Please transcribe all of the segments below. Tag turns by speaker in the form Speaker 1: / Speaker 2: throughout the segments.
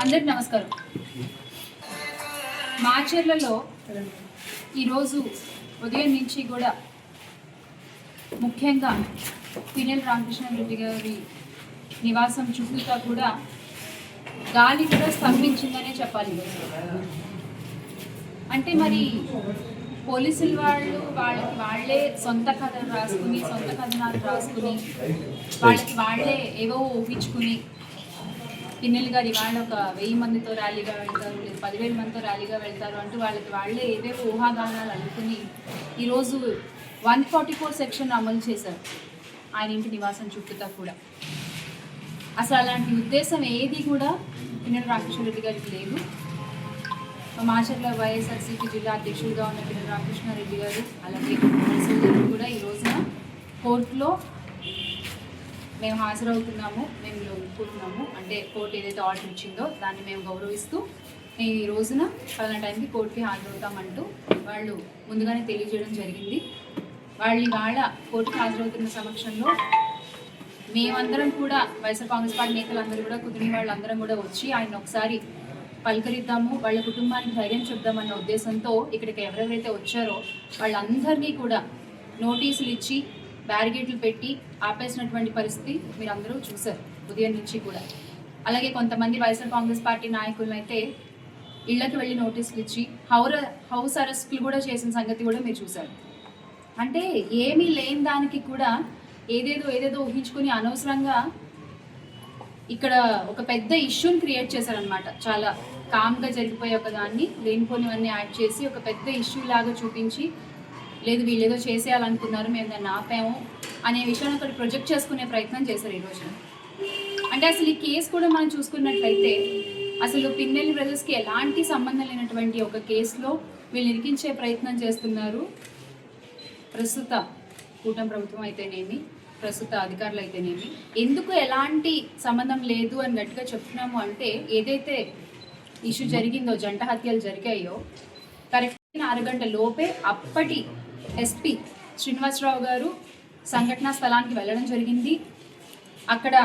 Speaker 1: అందరికి నమస్కారం. మాచర్లలో ఈరోజు ఉదయం నుంచి కూడా ముఖ్యంగా పినెల్ రామకృష్ణారెడ్డి గారి నివాసం చుట్టూతా కూడా గాలి కూడా స్తంభించిందనే చెప్పాలి. అంటే మరి పోలీసులు వాళ్ళు వాళ్ళకి వాళ్ళే సొంత కథలు రాసుకుని సొంత కథనాలు రాసుకుని వాళ్ళకి వాళ్ళే ఏవో ఊహించుకుని పిన్నెల్ గారు ఇవాళ ఒక వెయ్యి మందితో ర్యాలీగా వెళ్తారు లేదు పదివేల మందితో ర్యాలీగా వెళ్తారు అంటూ వాళ్ళకి వాళ్ళే ఏవేవో ఊహాగానాలు అనుకుని ఈరోజు వన్ ఫార్టీ ఫోర్ సెక్షన్ అమలు చేశారు ఆయన ఇంటి నివాసం చుట్టూతా కూడా. అసలు అలాంటి ఉద్దేశం ఏది కూడా పిన్నెల రామకృష్ణారెడ్డి గారికి లేదు. మాచర్ల వైఎస్ఆర్సీపీ జిల్లా అధ్యక్షుడిగా ఉన్న పిన్నెల రామకృష్ణారెడ్డి గారు అలాగే కూడా ఈ రోజున కోర్టులో మేము హాజరవుతున్నాము మేము ఒప్పుకుంటున్నాము. అంటే కోర్టు ఏదైతే ఆర్డర్ ఇచ్చిందో దాన్ని మేము గౌరవిస్తూ ఈ రోజున పలానా టైంకి కోర్టుకి హాజరవుతామంటూ వాళ్ళు ముందుగానే తెలియజేయడం జరిగింది. వాళ్ళు వాళ్ళ కోర్టుకి హాజరవుతున్న సమక్షంలో మేమందరం కూడా వైఎస్ఆర్ కాంగ్రెస్ పార్టీ నేతలందరూ కూడా కుదిరిన వాళ్ళందరం కూడా వచ్చి ఆయన ఒకసారి పలకరిద్దాము వాళ్ళ కుటుంబానికి ధైర్యం చెప్దామన్న ఉద్దేశంతో ఇక్కడికి ఎవరెవరైతే వచ్చారో వాళ్ళందరినీ కూడా నోటీసులు ఇచ్చి బ్యారిగేట్లు పెట్టి ఆపేసినటువంటి పరిస్థితి మీరు అందరూ చూశారు ఉదయం నుంచి కూడా. అలాగే కొంతమంది వైఎస్ఆర్ కాంగ్రెస్ పార్టీ నాయకులను అయితే ఇళ్ళకు వెళ్ళి నోటీసులు ఇచ్చి హౌర హౌస్ అరెస్టులు కూడా చేసిన సంగతి కూడా మీరు చూశారు. అంటే ఏమీ లేని దానికి కూడా ఏదేదో ఏదేదో ఊహించుకుని అనవసరంగా ఇక్కడ ఒక పెద్ద ఇష్యూని క్రియేట్ చేశారనమాట చాలా కామ్గా జరిగిపోయే ఒక దాన్ని లేనిపోనివన్నీ యాడ్ చేసి ఒక పెద్ద ఇష్యూ లాగా చూపించి లేదు వీళ్ళు ఏదో చేసేయాలనుకున్నారు మేము దాన్ని ఆపాము అనే విషయాన్ని ఒకటి ప్రొజెక్ట్ చేసుకునే ప్రయత్నం చేశారు ఈ రోజున. అంటే అసలు ఈ కేసు కూడా మనం చూసుకున్నట్లయితే అసలు పిన్నెల్లి బ్రదర్స్కి ఎలాంటి సంబంధం లేనటువంటి ఒక కేసులో వీళ్ళు ఇరికించే ప్రయత్నం చేస్తున్నారు. ప్రస్తుత కూటమి ప్రభుత్వం అయితేనేమి ప్రస్తుత అధికారులు అయితేనేమి ఎందుకు ఎలాంటి సంబంధం లేదు అని గట్టిగా చెప్తున్నాము అంటే ఏదైతే ఇష్యూ జరిగిందో జంట హత్యలు జరిగాయో కరెక్ట్ అరగంట లోపే అప్పటి ఎస్పీ శ్రీనివాసరావు గారు సంఘటనా స్థలానికి వెళ్ళడం జరిగింది. అక్కడ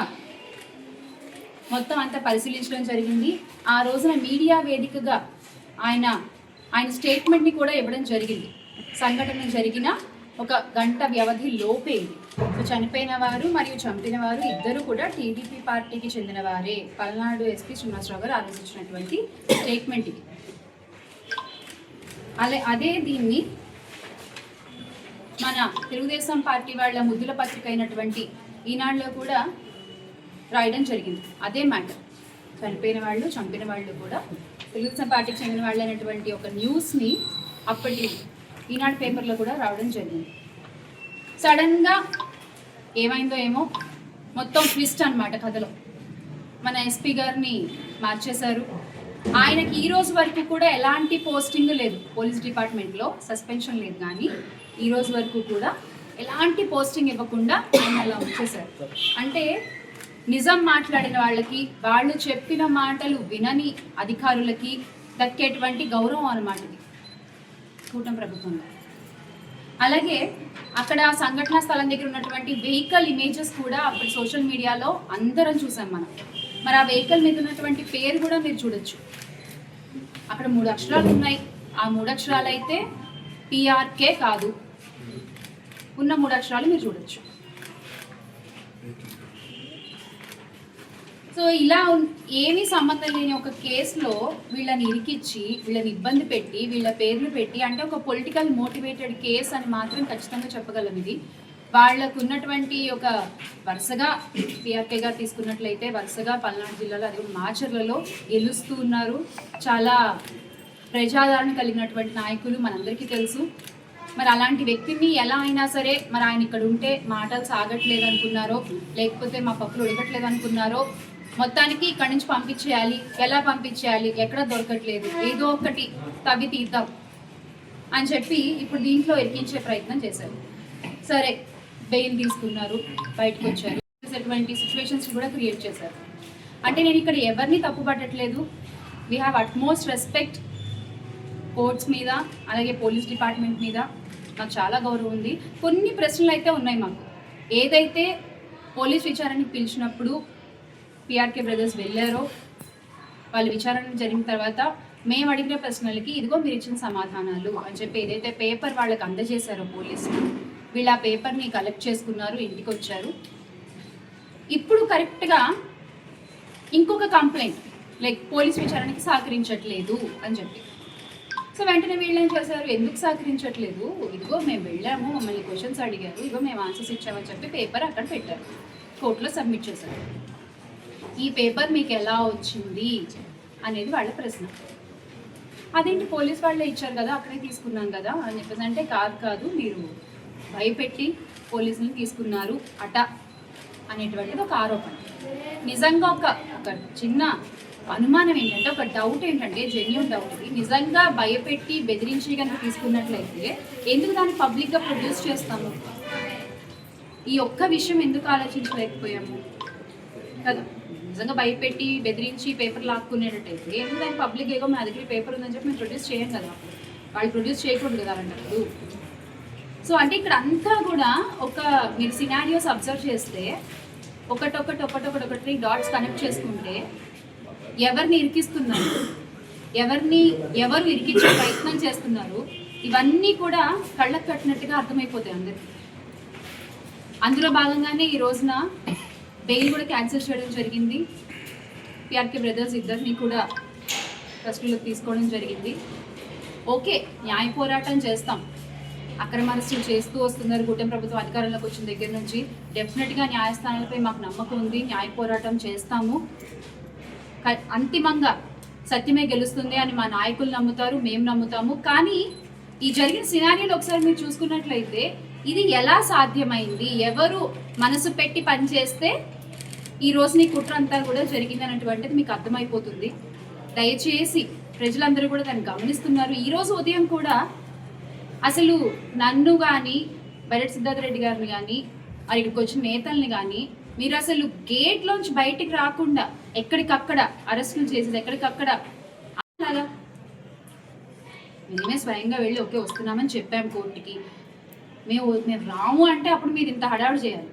Speaker 1: మొత్తం అంతా పరిశీలించడం జరిగింది. ఆ రోజున మీడియా వేదికగా ఆయన ఆయన స్టేట్మెంట్ని కూడా ఇవ్వడం జరిగింది. సంఘటన జరిగిన ఒక గంట వ్యవధి లోపే సో చనిపోయిన వారు మరియు చంపిన వారు ఇద్దరు కూడా టీడీపీ పార్టీకి చెందిన వారే. పల్నాడు ఎస్పీ శ్రీనివాసరావు గారు ఆలోచించినటువంటి స్టేట్మెంట్ ఇది. అలా అదే దీన్ని మన తెలుగుదేశం పార్టీ వాళ్ళ ముద్దుల పత్రిక అయినటువంటి ఈనాడులో కూడా రాయడం జరిగింది. అదే మ్యాటర్. చనిపోయిన వాళ్ళు చంపిన వాళ్ళు కూడా తెలుగుదేశం పార్టీకి చెందిన వాళ్ళు అనేటువంటి ఒక న్యూస్ని అప్పటి ఈనాడు పేపర్లో కూడా రావడం జరిగింది. సడన్గా ఏమైందో ఏమో మొత్తం ట్విస్ట్ అనమాట కథలో. మన ఎస్పీ గారిని మార్చేశారు. ఆయనకి ఈ రోజు వరకు కూడా ఎలాంటి పోస్టింగ్ లేదు. పోలీస్ డిపార్ట్మెంట్లో సస్పెన్షన్ లేదు కానీ ఈ రోజు వరకు కూడా ఎలాంటి పోస్టింగ్ ఇవ్వకుండా ఆయన అలా వచ్చేసారు. అంటే నిజం మాట్లాడిన వాళ్ళకి వాళ్ళు చెప్పిన మాటలు వినని అధికారులకి దక్కేటువంటి గౌరవం అనమాట ఇది. కూటమి ప్రభుత్వంలో. అలాగే అక్కడ సంఘటనా స్థలం దగ్గర ఉన్నటువంటి వెహికల్ ఇమేజెస్ కూడా అప్పుడు సోషల్ మీడియాలో అందరం చూసాం మనం. మరి ఆ వెహికల్ మీద ఉన్నటువంటి పేరు కూడా మీరు చూడొచ్చు. అక్కడ మూడు అక్షరాలు ఉన్నాయి. ఆ మూడు అక్షరాలు అయితే పిఆర్కే కాదు. ఉన్న మూడు అక్షరాలు మీరు చూడొచ్చు. సో ఇలా ఏమీ సంబంధం లేని ఒక కేసులో వీళ్ళని ఇరికిచ్చి వీళ్ళని ఇబ్బంది పెట్టి వీళ్ళ పేర్లు పెట్టి అంటే ఒక పొలిటికల్ మోటివేటెడ్ కేసు అని మాత్రం ఖచ్చితంగా చెప్పగలం ఇది. వాళ్ళకు ఉన్నటువంటి ఒక వరుసగా పిఆర్కే గారు తీసుకున్నట్లయితే వరుసగా పల్నాడు జిల్లాలో అదే మాచర్లలో గెలుస్తూ ఉన్నారు. చాలా ప్రజాదరణ కలిగినటువంటి నాయకులు మనందరికీ తెలుసు. మరి అలాంటి వ్యక్తిని ఎలా అయినా సరే మరి ఆయన ఇక్కడ ఉంటే మాటలు సాగట్లేదు అనుకున్నారో లేకపోతే మా పప్పులు ఉడకట్లేదు అనుకున్నారో మొత్తానికి ఇక్కడి నుంచి పంపించేయాలి. ఎలా పంపించేయాలి? ఎక్కడ దొరకట్లేదు. ఏదో ఒకటి తవ్వి తీద్దాం అని చెప్పి ఇప్పుడు దీంట్లో ఎరికించే ప్రయత్నం చేశారు. సరే బెయిల్ తీసుకున్నారు బయటకు వచ్చారు. అటువంటి సిచ్యువేషన్స్ కూడా క్రియేట్ చేశారు. అంటే నేను ఇక్కడ ఎవరిని తప్పు పట్టట్లేదు. We have utmost respect courts మీద అలాగే పోలీస్ డిపార్ట్మెంట్ మీద. నాకు చాలా గౌరవం ఉంది. కొన్ని ప్రశ్నలు అయితే ఉన్నాయి మాకు. ఏదైతే పోలీస్ విచారణకి పిలిచినప్పుడు పిఆర్కే బ్రదర్స్ వెళ్ళారో వాళ్ళు విచారణ జరిగిన తర్వాత మేము అడిగిన ప్రశ్నలకి ఇదిగో మీరు ఇచ్చిన సమాధానాలు అని చెప్పి ఏదైతే పేపర్ వాళ్ళకి అందజేశారో పోలీసులు వీళ్ళు ఆ పేపర్ని కలెక్ట్ చేసుకున్నారు ఇంటికి వచ్చారు ఇప్పుడు కరెక్ట్గా ఇంకొక కంప్లైంట్ లైక్ పోలీస్ విచారణకి సహకరించట్లేదు అని చెప్పి. సో వెంటనే వీళ్ళు ఏం చేశారు? ఎందుకు సహకరించట్లేదు? ఇదిగో మేము వెళ్ళాము మమ్మల్ని క్వశ్చన్స్ అడిగారు ఇదిగో మేము ఆన్సర్స్ ఇచ్చామని చెప్పి పేపర్ అక్కడ పెట్టారు. కోర్టులో సబ్మిట్ చేశారు. ఈ పేపర్ మీకు ఎలా వచ్చింది అనేది వాళ్ళ ప్రశ్న. అదేంటి పోలీస్ వాళ్ళే ఇచ్చారు కదా అక్కడే తీసుకున్నాం కదా అని చెప్పేసి అంటే కాదు కాదు మీరు భయపెట్టి పోలీసులను తీసుకున్నారు అట అనేటువంటిది ఒక ఆరోపణ. నిజంగా ఒక ఒక చిన్న అనుమానం ఏంటంటే ఒక డౌట్ ఏంటంటే జెన్యున్ డౌట్ ఇది. నిజంగా భయపెట్టి బెదిరించి కనుక తీసుకున్నట్లయితే ఎందుకు దాన్ని పబ్లిక్గా ప్రొడ్యూస్ చేస్తాము? ఈ ఒక్క విషయం ఎందుకు ఆలోచించలేకపోయాము? కదా. నిజంగా భయపెట్టి బెదిరించి పేపర్ లాక్కునేటట్టయితే ఎందుకు దాన్ని పబ్లిక్ ఏగో మా దగ్గర పేపర్ ఉందని చెప్పి మేము ప్రొడ్యూస్ చేయం కదా. వాళ్ళు ప్రొడ్యూస్ చేయకూడదు కదా అలాంటప్పుడు సో అంటే ఇక్కడ అంతా కూడా ఒక మీరు సినారియోస్ అబ్జర్వ్ చేస్తే ఒకటొకటి ఒకటొకటి ఒకటి డాట్స్ కనెక్ట్ చేసుకుంటే ఎవరిని ఇరికిస్తున్నారు? ఎవరిని ఎవరు ఇరికించే ప్రయత్నం చేస్తున్నారు? ఇవన్నీ కూడా కళ్ళకు కట్టినట్టుగా అర్థమైపోతాయి అందరికి. అందులో భాగంగానే ఈ రోజున బెయిల్ కూడా క్యాన్సిల్ చేయడం జరిగింది. పిఆర్కే బ్రదర్స్ ఇద్దరిని కూడా కస్టడీలోకి తీసుకోవడం జరిగింది. ఓకే న్యాయ పోరాటం చేస్తాం. అక్రమ అరెస్టులు చేస్తూ వస్తున్నారు. కూటమి ప్రభుత్వం అధికారంలోకి వచ్చిన దగ్గర నుంచి. డెఫినెట్గా న్యాయస్థానాలపై మాకు నమ్మకం ఉంది. న్యాయ పోరాటం చేస్తాము. అంతిమంగా సత్యమే గెలుస్తుంది అని మా నాయకులు నమ్ముతారు మేము నమ్ముతాము. కానీ ఈ జరిగిన సినారియోలు ఒకసారి మీరు చూసుకున్నట్లయితే ఇది ఎలా సాధ్యమైంది? ఎవరు మనసు పెట్టి పనిచేస్తే ఈ రోజు నీ కుట్ర అంతా కూడా జరిగింది అన్నటువంటిది మీకు అర్థమైపోతుంది. దయచేసి ప్రజలందరూ కూడా దాన్ని గమనిస్తున్నారు. ఈ రోజు ఉదయం కూడా అసలు నన్ను కానీ బైరెట్ సిద్ధార్థ రెడ్డి గారిని కానీ అక్కడికి వచ్చిన నేతల్ని కానీ మీరు అసలు గేట్లోంచి బయటికి రాకుండా ఎక్కడికక్కడ అరెస్టులు చేసేది ఎక్కడికక్కడ? అలాగా మేమే స్వయంగా వెళ్ళి ఓకే వస్తున్నామని చెప్పాం కోర్టుకి. మేము మేము రాము అంటే అప్పుడు మీరు ఇంత హడావుడు చేయాలి.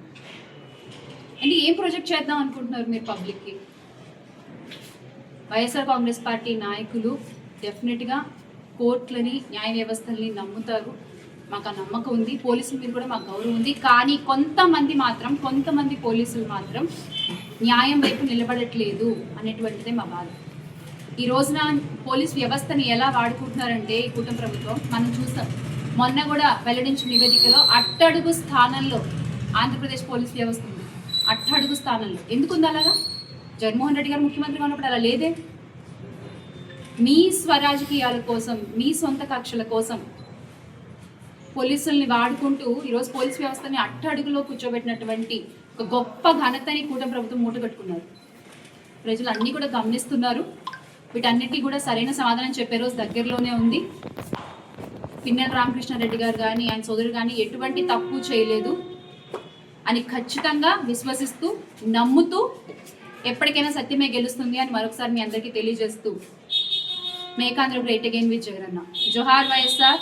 Speaker 1: అంటే ఏం ప్రొజెక్ట్ చేద్దాం అనుకుంటున్నారు మీరు పబ్లిక్కి వైఎస్ఆర్ కాంగ్రెస్ పార్టీ నాయకులు డెఫినెట్గా కోర్టులని న్యాయ వ్యవస్థల్ని నమ్ముతారు. మాకు ఆ నమ్మకం ఉంది పోలీసుల మీద కూడా మాకు గౌరవం ఉంది. కానీ కొంతమంది మాత్రం కొంతమంది పోలీసులు మాత్రం న్యాయం వైపు నిలబడట్లేదు అనేటువంటిదే మా బాధ. ఈ రోజున పోలీస్ వ్యవస్థని ఎలా వాడుకుంటున్నారంటే ఈ కుటుంబ ప్రభుత్వం మనం చూసాం. మొన్న కూడా వెల్లడించిన నివేదికలో అట్టడుగు స్థానంలో ఆంధ్రప్రదేశ్ పోలీస్ వ్యవస్థ ఉంది. అట్టడుగు స్థానంలో. ఎందుకుంది అలాగా? జగన్మోహన్ రెడ్డి గారు ముఖ్యమంత్రిగా ఉన్నప్పుడు అలా లేదే? మీ స్వరాజకీయాల కోసం మీ సొంత కక్షల కోసం పోలీసుల్ని వాడుకుంటూ ఈరోజు పోలీస్ వ్యవస్థని అట్టడుగులో కూర్చోబెట్టినటువంటి ఒక గొప్ప ఘనతని కూటమి ప్రభుత్వం మూటగట్టుకున్నారు ప్రజలు అన్నీ కూడా గమనిస్తున్నారు. వీటన్నిటికీ కూడా సరైన సమాధానం చెప్పే రోజు దగ్గరలోనే ఉంది. పిన్నెల రామకృష్ణారెడ్డి గారు కానీ ఆయన సోదరుడు కానీ ఎటువంటి తప్పు చేయలేదు అని ఖచ్చితంగా విశ్వసిస్తూ నమ్ముతూ ఎప్పటికైనా సత్యమే గెలుస్తుంది అని మరొకసారి మీ అందరికీ తెలియజేస్తూ మేకాంధ్ర great again with Jagananna. Johar YSR.